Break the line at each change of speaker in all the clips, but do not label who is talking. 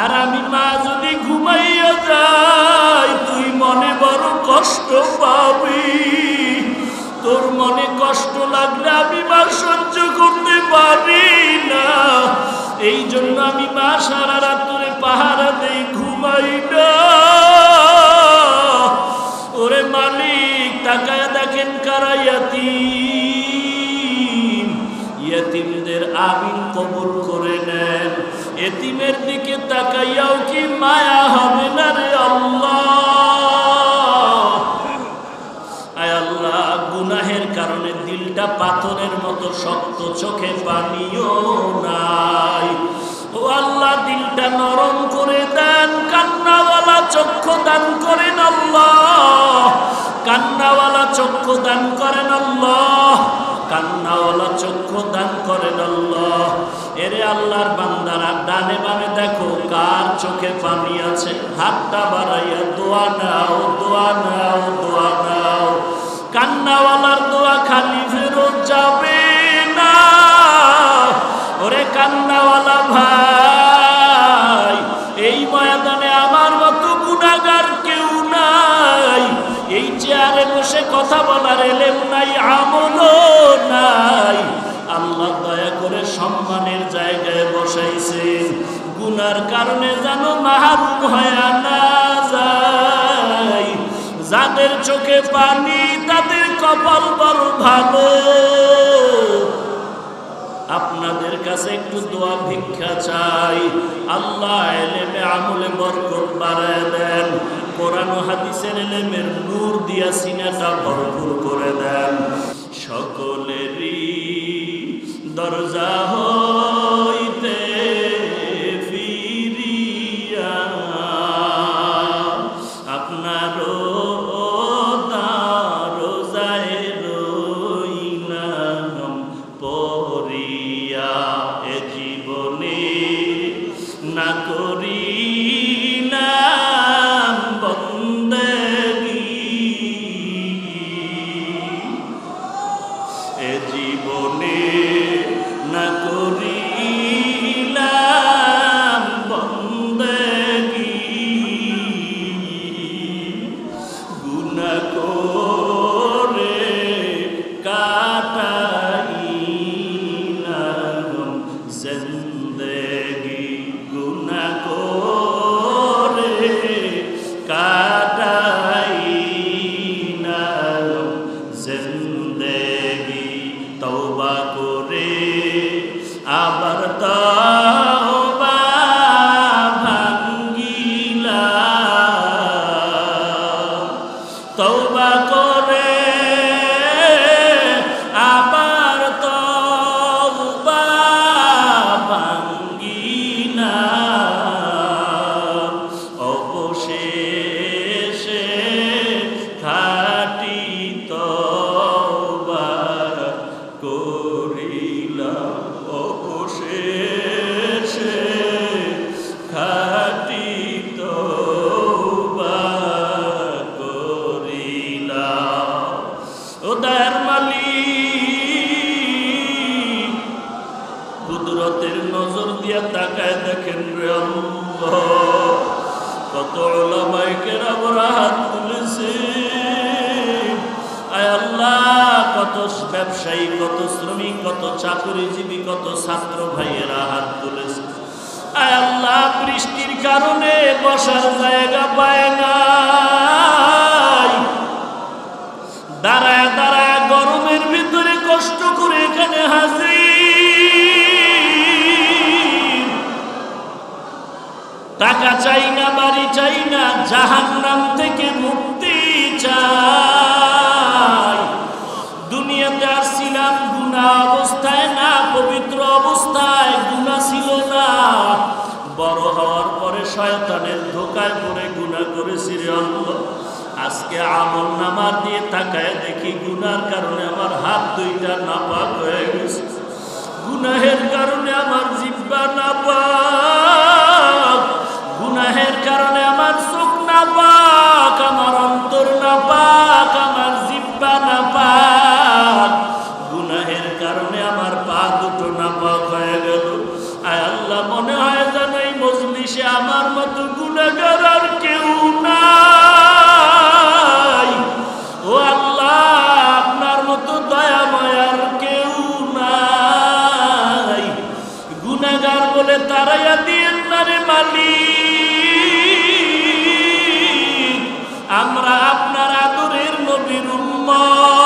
আর আমি মা যদি ঘুমাইয়া যাই, তুই মনে বড় কষ্ট পাবি। তোর মনে কষ্ট লাগলে আমি মা সহ্য করতে পারি না। এই জন্য আমি মা সারা রাত আল্লাহ গুনাহের কারণে দিলটা পাথরের মতো শক্ত, চোখে পানিও নাই। ও আল্লাহ, দিলটা নরম করে দেন, কান্নাওয়ালা চক্ষু দান করেন আল্লাহ। কান্নাওয়ালা চক্ষু দান করেন আল্লাহ। কান্নাওয়ালা চক্ষু দান করেন আল্লাহ। এরে আল্লাহর বান্দারা, ডানে বামে দেখো কার চোখে পানি আছে। হাতটা বাড়াইয়া দোয়া নাও দোয়া নাও দোয়া নাও। কান্নাওয়ালার দোয়া খালি ফেরত যাবে না। ওরে কান্নাওয়ালা ভাই, এই ময়দানে আমার মতো গুণাগার কেউ নাই। এই চেয়ারে বসে কথা বলার এলেম নাই, আমলও নাই। আল্লাহ দয়া করে সম্মানের জায়গায় বসাইছেন। গুনার কারণে যেন মাহারুম হয় যাদের চোখে পানি, তাদের কপাল বড় ভালো। আপনাদের কাছে একটু দোয়া ভিক্ষা চাই। আল্লাহ এলেমে আমলে বরকত বাড়ায় দেন। কোরআন হাদিসের এলেমের নূর দিয়া সিনাটা ভরপুর করে দেন। সকলেরই দরজা কত ছাত্র ভাইয়েরা হাত তুলেছে। আল্লাহ, বৃষ্টির কারণে বসার জায়গা পায় নাই। দাঁড়ায় দাঁড়ায় গরমের ভিতরে কষ্ট করে এখানে হাজির। টাকা চাই না, বাড়ি চাই না জাহান নাম থেকে মুক্তি চাই। শয়তানের ধোকায় পড়ে গুণা করেছি রে আল্লাহ। আজকে আমল নামার দিয়ে তাকায় দেখি গুনার কারণে আমার হাত দুইটা নাপাক হয়ে গেছে। গুনাহের কারণে আমার জিব্বা নাপাক। গুনাহের কারণে আমার চোখ নাপাক, আমার অন্তর নাপাক, আমার জিব্বা নাপাক। তারাইয়া দিয়েন না রে মালিক। আমরা আপনার আদরের নবীর উম্মত।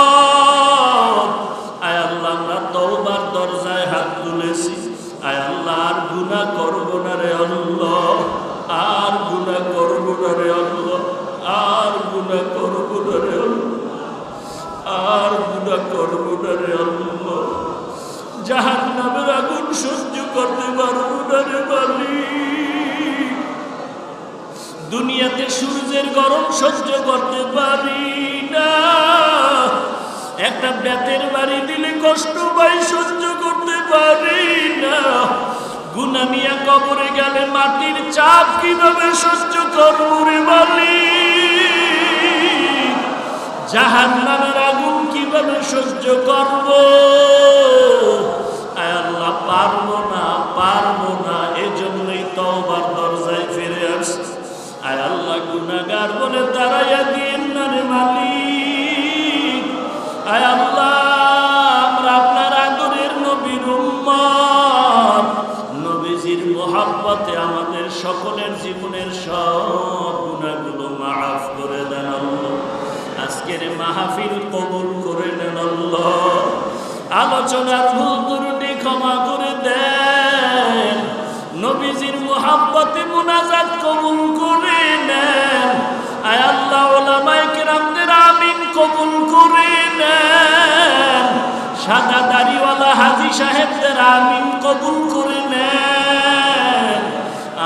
দুনিয়াতে সূর্যের গরম সহ্য করতে পারি না। একটা ব্যাতের বাড়ি দিলে কষ্ট পাই, সহ্য করতে পারি না। গুনা নিয়ে কবরে গেলে মাটির চাপ কীভাবে সহ্য করব রে মালিক? জাহান নামের আগুন কীভাবে সহ্য করব? আল্লাহ, পারব না পারব না। আল্লাহ বলে তারাইয়া দিন মালিক। আয় আল্লাহ, আমরা আপনার আদরের নবীর উম্মত। নবীজির মোহাব্বতে আমাদের সকলের জীবনের সব গুণাগুলো মাফ করে দেন আজকের মাহফিল কবুল করে নেন আলোচনার ভুল ত্রুটি ক্ষমা করে দেন। নবীজির মোহাব্বতে মুনাজাত কবুল করে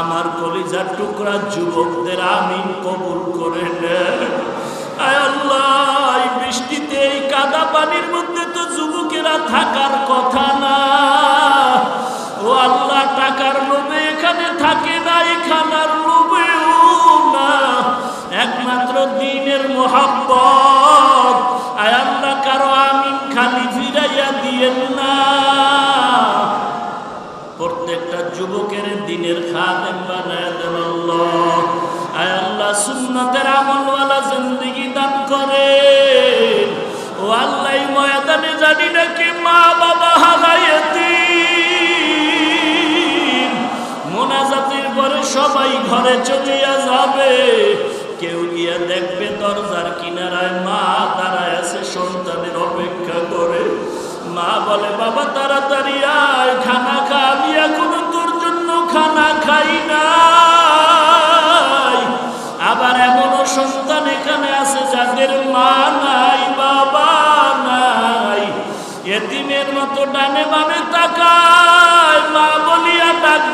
আমার কলিজার টুকরা যুবকদের আমিন কবুল করে নেন। আল্লাহ বৃষ্টিতে, এই কাদা পানির মধ্যে তো যুবকেরা থাকার কথা না। ও আল্লাহ, টাকার লোভে দিনের মোহাব্বত। আয় আল্লাহ, কারও আমিন খালি ফিরাইয়া দিয়েন না। প্রত্যেকটা যুবকের দিনের খাদেম বানায় দেন আল্লাহ। আয় আল্লাহ, সুন্নতের আমলওয়ালা জিন্দেগি দান করে ও আল্লাহ ময়দানে জানি নাকি মা বাবা হারাইয়াতি মোনাজাতের পরে সবাই ঘরে চলিয়া যাবে। গিয়া দেখবে দরজার কিনারায় মা দাঁড়ায় আছে সন্তানের অপেক্ষা করে। মা বলে, বাবা, তাড়াতাড়ি আয়, খানা খা। আমি এখনও তোর জন্য খানা খাই না আবার এমনও সন্তান এখানে আছে যাদের মা নাই, বাবা নাই। এতিমের মতো ডানে বামে তাকায়। মা বলিয়া, ডাক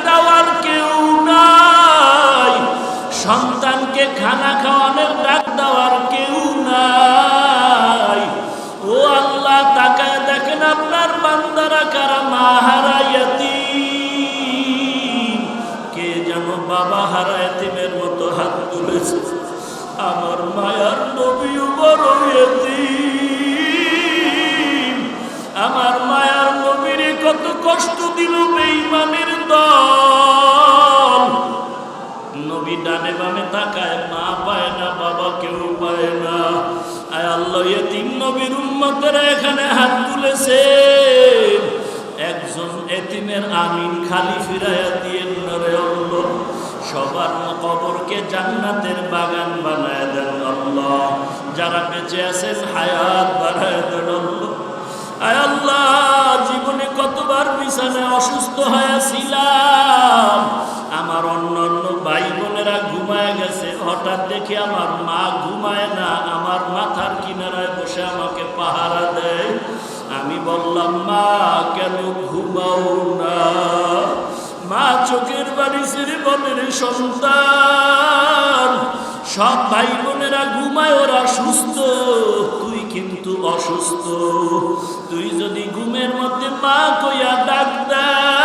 হাত আমার মায়ার নবীও বড়। আমার মায়ার নবীরে কত কষ্ট দিল বেঈমানের দল। নবী ডানে বামে তাকায়, মা পায় না, বাবা কেউ পায় না। আয় আল্লাহ, এতিম নবীর উম্মতেরা এখানে হাত তুলেছে। একজন এতিমের আমিন খালি ফিরাইয়া দিয়ে নরে আল্লাহ। সবার কবরকে জান্নাতের বাগান বানায় দেন আল্লাহ। যারা বেঁচে আছেন হায়াত বানায় দেন আল্লাহ। জীবনে কতবার বিছানায় অসুস্থ হয়েছিলাম। আমার অন্য অন্য ভাই বোনেরা ঘুমায় গেছে। হঠাৎ দেখি আমার মা ঘুমায় না, আমার মাথার কিনারায় বসে আমাকে পাহারা দেয়। আমি বললাম, মা, কেন ঘুমাও না? মা চোখের বাড়ি বনের সন্তান, সব ভাই বোনেরা ঘুমায়, ওরা সুস্থ। তুই কিন্তু অসুস্থ। তুই যদি ঘুমের মধ্যে পা কইয়া ডাক দেয়